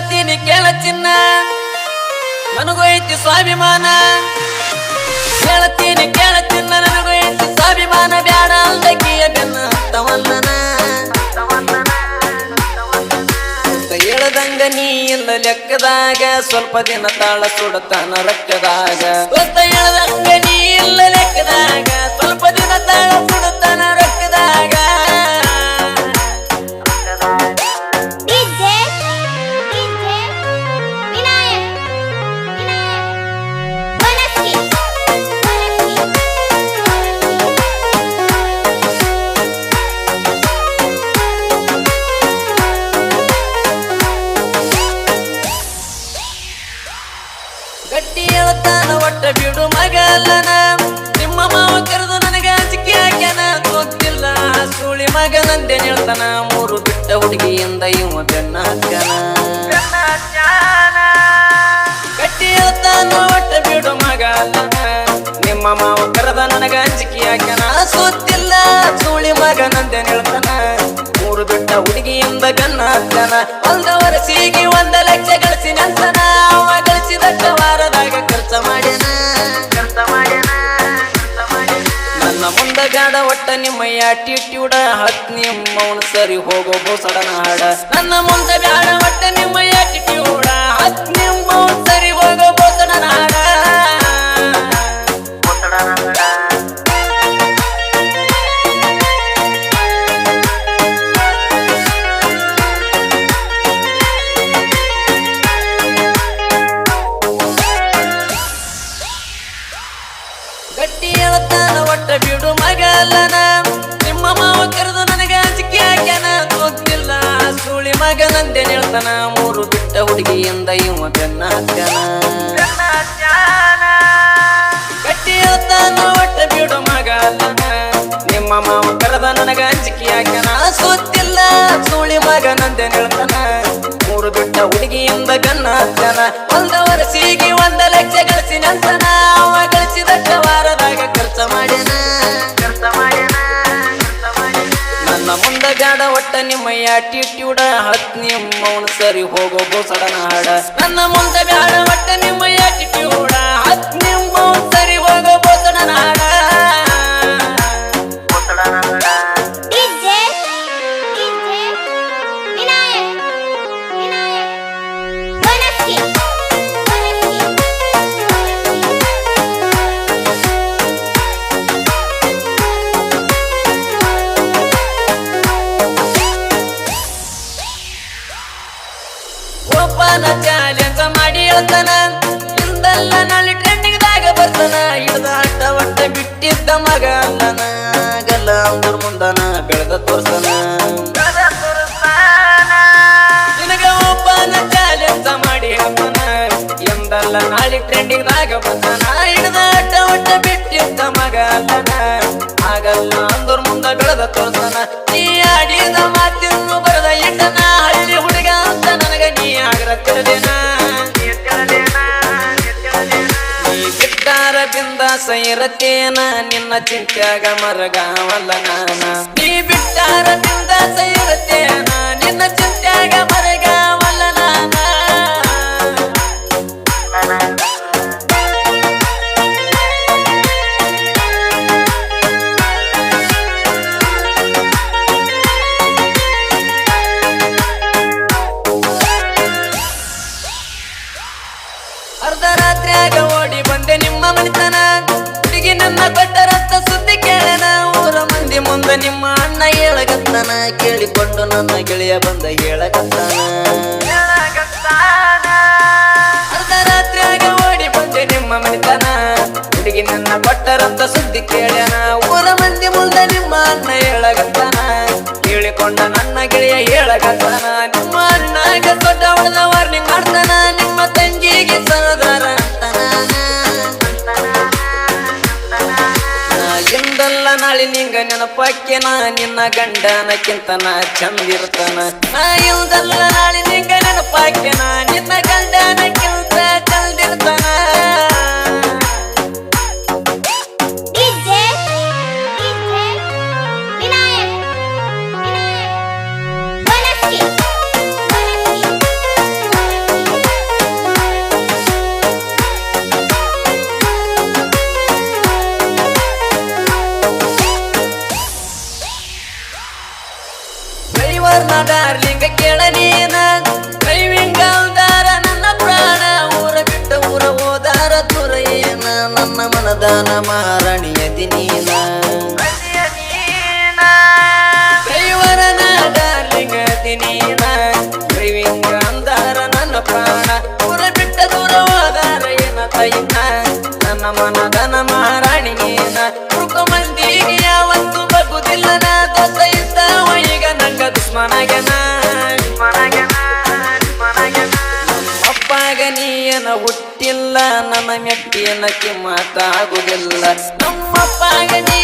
ಹೇಳ್ತೀನಿ ಕೇಳ ಚಿನ್ನ. ನನಗೂ ಐತಿ ಸ್ವಾಭಿಮಾನ. ಕೇಳತೀನಿ ಕೇಳ ಚಿನ್ನ. ನನಗೂ ಸ್ವಾಭಿಮಾನ. ಬ್ಯಾಡ ಅಲ್ದಕ್ಕಿಯ ಬೆನ್ನ ತವಲ್ಲನ ಹೇಳದಂಗ ನೀ ಇಲ್ಲ ಲೆಕ್ಕದಾಗ. ಸ್ವಲ್ಪ ದಿನ ತಾಳ ಸುಡತಾನ ರಕ್ಕದಾಗ ಹೇಳ್ದಂಗ ಗಟ್ಟಿ ಹೇಳ್ತಾನ ಒಟ್ಟ ಬಿಡು ಮಗಲ್ಲನ ನಿಮ್ಮ ಮಾವ ಕರೆದು ನನಗೆ ಅಂಜಿಕೆ ಹಾಕ್ಯಾನ. ಗೊತ್ತಿಲ್ಲ, ಸುಳಿ ಮಗನಂತೆ ಹೇಳ್ತಾನ ಮೂರು ಬಿಟ್ಟ ಹುಡುಗಿಯಿಂದ ಇವ ಬೆನ್ನ ಹಾಕ್ಯಾನ. ಗಟ್ಟಿ ಹೇಳ್ತಾನ ಒಟ್ಟ ಬಿಡು ಮಗಲ್ಲನ ನಿಮ್ಮ ಮಾವ ಕರೆದ ನನಗೆ ಅಂಜಿಕೆ ಹಾಕ್ಯಾನ. ಸುತ್ತಿಲ್ಲ ಸುಳಿ ಮಗನಂತೆ ಹೇಳ್ತಾನ ಮೂರು ಬಿಟ್ಟ ಹುಡುಗಿಯಿಂದ ಗನ್ನ ಹಾಕ್ಯಾನ. ಒಂದವರ ಸೀಗಿ ಒಂದ ಲಕ್ಷ ಗಾಡ ಒಟ್ಟ ನಿಮ್ಮ ಆಟಿಟ್ಯೂಡ ಹತ್ ನಿಮ್ಮವನು ಸರಿ ಹೋಗೋ ಬೋಸಡನ ಹಾಡ. ನನ್ನ ಮುಂದೆ ಬ್ಯಾಡ ಒಟ್ಟ ನಿಮ್ಮ ಆಟಿಟ್ಯೂಡ ಹತ್ ನಿಮ್ಮವನು ಸರಿ ಹೋಗೋ ಮಗಲ್ಲನ ನಿಮ್ಮ ಮಾವ ಕರೆದು ನನಗೆ ಅಂಜಿಕೆ ಹಾಕ್ಯಾನ? ಗೊತ್ತಿಲ್ಲ. ಸುಳಿ ಮಗನಂತೆ ಹೇಳ್ತಾನ ಮೂರು ಬಿಟ್ಟ ಹುಡುಗಿಯಿಂದ ಇವ ಬೆನ್ನ ಗಟ್ಟಿ ಹೇಳ್ತಾನ ಒಟ್ಟ ಬಿಡು ಮಗಲ್ಲನ ನಿಮ್ಮ ಮಾವ ಕರೆದ ನನಗೆ ಅಂಜಿಕೆ ಹಾಕ್ಯಾನ? ಗೊತ್ತಿಲ್ಲ. ಸುಳಿ ಮಗನಂತೆ ಹೇಳ್ತಾನ ಮೂರು ಬಿಟ್ಟ ಹುಡುಗಿಯಿಂದ ಗನ್ನ ಹಾಕ್ಯಾನ? ಒಂದು ವರ್ಷಿಗೆ ಒಂದ ಲಕ್ಷ ಗಳಿಸಿ ನನ್ನ ಮುಂದ ಗಾಡ ಒಟ್ಟ ನಿಮ್ಮ ಆಟಿಟ್ಯೂಡ ಹತ್ ನಿಮ್ಮವನು ಸರಿ ಹೋಗೋ ಸಡನ ಹಾಡ. ನನ್ನ ಮುಂದ ಬ್ಯಾಡ ಒಟ್ಟ ನಿಮ್ಮ ಹೇಳ್ತಾನ? ಇಂದಲ್ಲ ನಾಳೆ ಟ್ರೆಂಡಿಂಗ್ ದಾಗ ಬರ್ತಾನ? ಹಿಡ್ದ ಆಟ ಒಟ್ಟ ಬಿಟ್ಟಿದ್ದ ಮಗ ಅಲ್ಲನ ಗಲ್ಲ ಅಂದ್ರ ಮುಂದನ ಬೆಳೆದ ತೋರ್ಸನ ನಿನಗ ಒಬ್ಬನ ಚಾಲೆಂಜ ಮಾಡಿ ಅಮ್ಮನ. ಎಂದಲ್ಲ ನಾಳೆ ಟ್ರೆಂಡಿಂಗ್ ದಾಗ ಬರ್ತಾನ? ಹಿಡ್ದ ಆಟ ಒಟ್ಟ ಬಿಟ್ಟಿದ್ದ ಮಗ ಅಲ್ಲನ ಆಗಲ್ಲ ಅಂದ್ರ ಮುಂದ ಬೆಳೆದ ತೋರ್ಸನ ನೀ ಆಡಿದ ಮಾತಿನ್ನು ಬರದ ಎಂಟನ ಹಳ್ಳಿ ಹುಡುಗ ಅಂತ ನನಗ ನೀ ಆಗ್ರ ಬಿಂದಾಸ ಇರತೇನ ನಿನ್ನ ಚಿಂತ್ಯಾಗ ಮರಗಾವಲ್ಲ ನಾನ. ನೀ ಬಿಟ್ಟಾರ ಬಿಂದಾಸ ಅರ್ಧ ರಾತ್ರಿಯಾಗ ಓಡಿ ಬಂದೆ ನಿಮ್ಮ ಮನೆತನ. ಹುಡುಗಿ ನನ್ನ ರಕ್ತ ಸುದ್ದಿ ಕೇಳನ. ಊರ ಮಂದಿ ಮುಂದೆ ನಿಮ್ಮ ಅಣ್ಣ ಹೇಳಗತ್ತಾನ ಕೇಳಿಕೊಂಡು ನನ್ನ ಗೆಳೆಯ ಬಂದ ಹೇಳಗತ್ತಾನ ಅರ್ಧ ರಾತ್ರಿಯಾಗ ಓಡಿ ಬಂದೆ ನಿಮ್ಮ ಮನೆತನ. ಹುಡುಗಿ ನನ್ನ ಕೊಟ್ಟರಂತ ಸುದ್ದಿ ಕೇಳ್ಯಾನ ಊರ ಮಂದಿ ಮುಂದೆ ನಿಮ್ಮ ಅಣ್ಣ ಹೇಳಗತ್ತಾನ ಕೇಳಿಕೊಂಡ ನನ್ನ ಗೆಳೆಯ ಹೇಳಗತ್ತಾನ ನಿಮ್ಮ ಅಣ್ಣ ದೊಡ್ಡ ಹೊಡೆದ ವಾರ್ನಿಂಗ್ ಮಾಡ್ತಾನ. ತಂಗಿಗೆ ಸಹೋದರ ಎಂದಲ್ಲ ನಾಳೆ ನಿಂಗ ನೆನಪಾಕ್ಯನ ನಿನ್ನ ಗಂಡನಕ್ಕಿಂತ ನಾ ಚಂದಿರ್ತಾನ. ನಾ ಎಂದಲ್ಲ ನಾಳೆ ನಿಂಗ ನೆನಪಾಕ್ಯನ ನಿನ್ನ ಗಂಡನಕ್ಕಿಂತ ಚಂದಿರ್ತಾನ. ಡಾರ್ಲಿಂಗ ಕೇಳ ನೀನ. ಡ್ರೈವಿಂಗ್ ಅವದಾರ ನನ್ನ ಪ್ರಾಣ ಊರ ಬಿಟ್ಟ ಊರ ಹೋದಾರ ತುರ ನನ್ನ ಮನದಾನ ಮಾರಣಿಯದಿನಿ ಅಪ್ಪಾಗ ಹುಟ್ಟಿಲ್ಲ ನನ್ನ ಮೆಟ್ಟಿಯನ ಮಾತಾಗುವುದಿಲ್ಲ ನಮ್ಮಪ್ಪಾಗ ನೀ